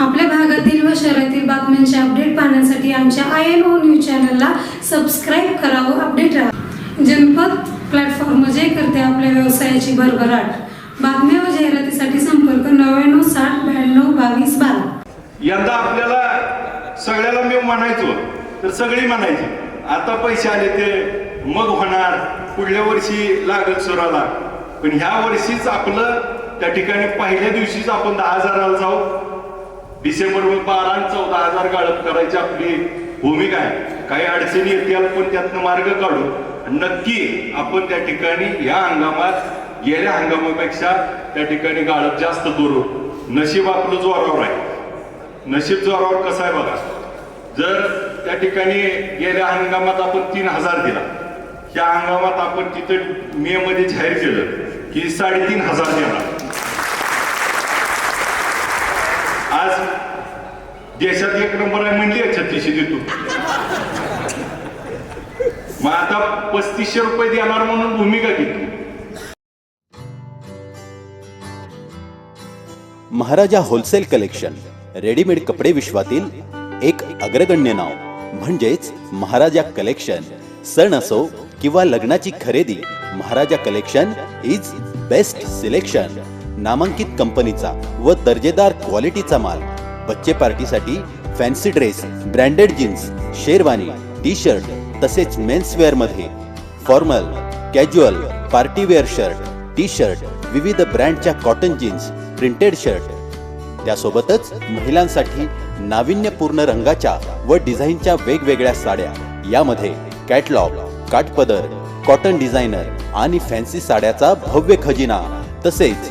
आपल्या भागातील व शहरातील बातम्यांचे अपडेट पाहण्यासाठी आमच्या आय एन ओ न्यूज चॅनलला सबस्क्राईब करा व अपडेट राहा. जनपद प्लॅटफॉर्म जे करते आपल्या व्यवसायाची भरभराट. बातम्या व जाहिरातीसाठी संपर्क नव्याण्णव साठ ब्याण्णव बावीस बारा. यंदा आपल्याला सगळ्याला मी म्हणायचो तर सगळी म्हणायची आता पैसे आले ते मग होणार पुढल्या वर्षी लागल सुराला पण ह्या वर्षीच आपलं त्या ठिकाणी पहिल्या दिवशीच आपण दहा हजाराला जाऊ डिसेंबर बारा आणि चौदा हजार गाळप करायची आपली भूमिका आहे. काही अडचणी येतील पण त्यातनं मार्ग काढू. आणि नक्की आपण त्या ठिकाणी या हंगामात गेल्या हंगामापेक्षा त्या ठिकाणी गाळप जास्त करू. नशीब आपलं जोरावर आहे. नशीब जोरावर कसं आहे बघा. जर त्या ठिकाणी गेल्या हंगामात आपण तीन हजार दिला या हंगामात आपण तिथे मे मध्ये जाहीर केलं की साडेतीन हजार देणार. आज देशात एक नंबर आहे म्हणली छत्तीसशे देतो. मग आता पस्तीसशे रुपये देणार म्हणून भूमिका घेतली महाराजा होलसेल कलेक्शन रेडीमेड कपडे विश्वातील एक अग्रगण्य नाव म्हणजेच महाराजा कलेक्शन. सण असो किंवा लग्नाची खरेदी Maharaja collection is best selection नामांकित कंपनीचा व दर्जेदार क्वालिटीचा माल. बच्चे पार्टीसाठी fancy dress branded jeans sherwani T shirt तसेच मेन्सवेअरमध्ये. Formal casual partywear shirt T shirt विविध ब्रँडच्या कॉटन जीन्स प्रिंटेड शर्ट. त्यासोबतच महिलांसाठी नाविन्यपूर्ण रंगाच्या व डिझाईनच्या वेगवेगळ्या साड्या. यामध्ये कॅटलॉग काठपदर कॉटन डिझायनर आणि फॅन्सी साड्याचा भव्य खजिना तसेच